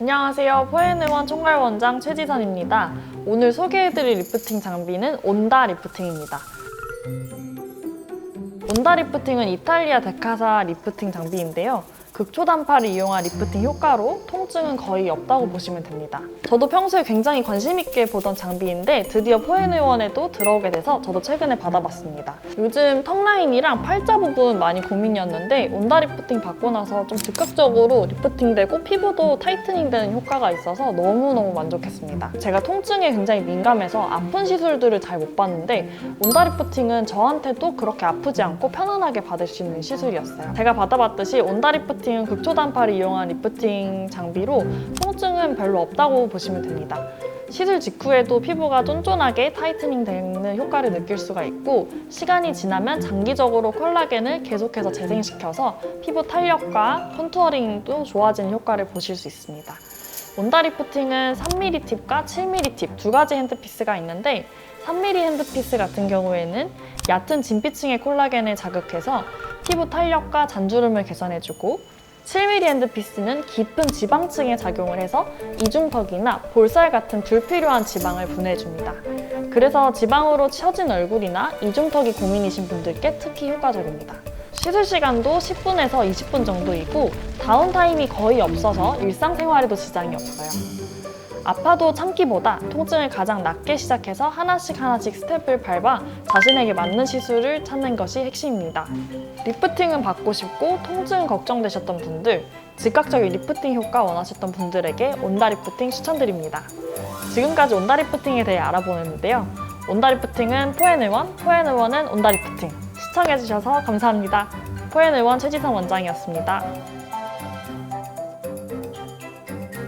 안녕하세요. 포엔의원 총괄원장 최지선입니다. 오늘 소개해드릴 리프팅 장비는 온다 리프팅입니다. 온다 리프팅은 이탈리아 데카사 리프팅 장비인데요. 극초단파를 이용한 리프팅 효과로 통증은 거의 없다고 보시면 됩니다. 저도 평소에 굉장히 관심 있게 보던 장비인데 드디어 포엔의원에도 들어오게 돼서 저도 최근에 받아봤습니다. 요즘 턱 라인이랑 팔자 부분 많이 고민이었는데 온다 리프팅 받고 나서 좀 즉각적으로 리프팅되고 피부도 타이트닝되는 효과가 있어서 너무너무 만족했습니다. 제가 통증에 굉장히 민감해서 아픈 시술들을 잘 못 받는데 온다 리프팅은 저한테도 그렇게 아프지 않고 편안하게 받을 수 있는 시술이었어요. 제가 받아봤듯이 온다 리프팅 은 극초단파를 이용한 리프팅 장비로 통증은 별로 없다고 보시면 됩니다. 시술 직후에도 피부가 쫀쫀하게 타이트닝 되는 효과를 느낄 수가 있고 시간이 지나면 장기적으로 콜라겐을 계속해서 재생시켜서 피부 탄력과 컨투어링도 좋아지는 효과를 보실 수 있습니다. 온다 리프팅은 3mm 팁과 7mm 팁 두 가지 핸드피스가 있는데 3mm 핸드피스 같은 경우에는 얕은 진피층의 콜라겐을 자극해서 피부 탄력과 잔주름을 개선해주고 7mm 핸드피스는 깊은 지방층에 작용을 해서 이중턱이나 볼살 같은 불필요한 지방을 분해줍니다. 그래서 지방으로 처진 얼굴이나 이중턱이 고민이신 분들께 특히 효과적입니다. 시술 시간도 10분에서 20분 정도이고 다운타임이 거의 없어서 일상생활에도 지장이 없어요. 아파도 참기보다 통증을 가장 낮게 시작해서 하나씩 하나씩 스텝을 밟아 자신에게 맞는 시술을 찾는 것이 핵심입니다. 리프팅은 받고 싶고 통증 걱정되셨던 분들, 즉각적인 리프팅 효과 원하셨던 분들에게 온다 리프팅 추천드립니다. 지금까지 온다 리프팅에 대해 알아보는데요. 온다 리프팅은 포엔의원, 포엔의원은 온다 리프팅. 시청해주셔서 감사합니다. 포엔의원 최지성 원장이었습니다.